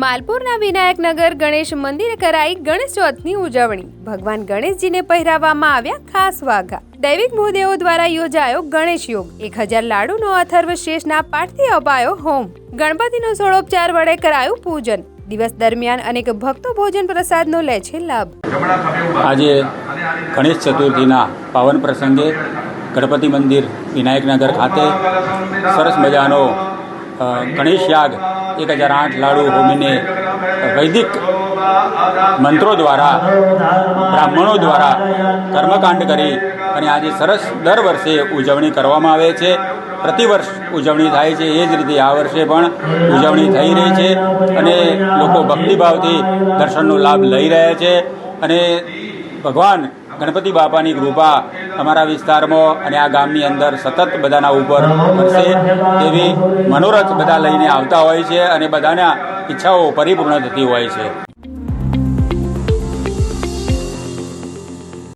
માલપુરના વિનાયકનગર ગણેશ મંદિરે કરાઈ ગણેશ ચોથની ઉજવણી. ભગવાન ગણેશજીને પહેરાવવામાં આવ્યા ખાસ વાઘા. દૈવિક ભૂદેવો દ્વારા યોજાયો ગણેશ યોગ. એક હજાર લાડુનો અથર્વ શેષના પાઠથી અપાયો હોમ. ગણપતિનો સોળોપચાર વડે કરાયું પૂજન. દિવસ દરમિયાન અનેક ભક્તો ભોજન પ્રસાદનો લે છે લાભ. આજે ગણેશ ચતુર્થીના પાવન પ્રસંગે ગણપતિ મંદિર વિનાયકનગર ખાતે સરસ મજાનો ગણેશ યાગ એક હજાર આઠ લાડુ હોમીને વૈદિક મંત્રો દ્વારા, બ્રાહ્મણો દ્વારા કર્મકાંડ કરી અને આજે સરસ દર વર્ષે ઉજવણી કરવામાં આવે છે. પ્રતિવર્ષ ઉજવણી થાય છે, એ જ રીતે આ વર્ષે પણ ઉજવણી થઈ રહી છે અને લોકો ભક્તિભાવથી દર્શનનો લાભ લઈ રહ્યા છે અને ભગવાન ગણપતિ બાપાની કૃપા અમારા વિસ્તારમાં અને આ ગામની અંદર સતત બધાના ઉપર બનશે તેવી મનોરથ બધા લઈને આવતા હોય છે અને બધાના ઈચ્છાઓ પરિપૂર્ણ થતી હોય છે.